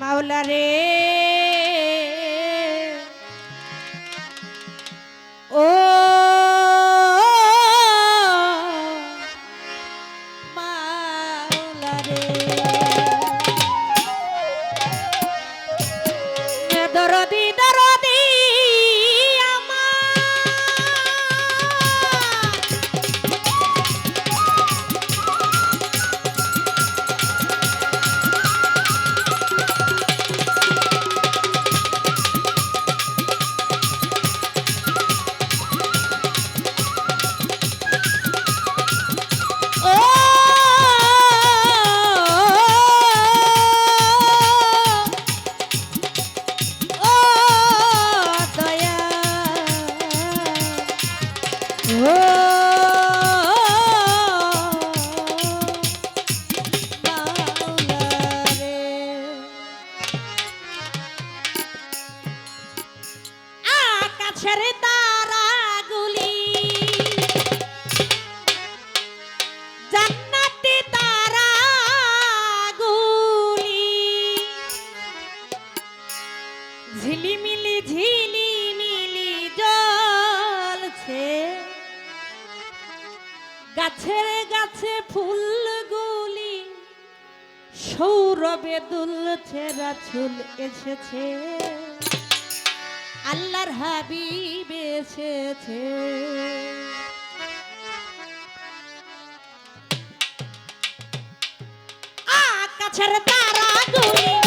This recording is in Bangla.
মাওলা রে। সৌরভে দুলছে রাছুল এসেছে। আল্লাহর হাবি বেছেছে আকাশের তারা দুলে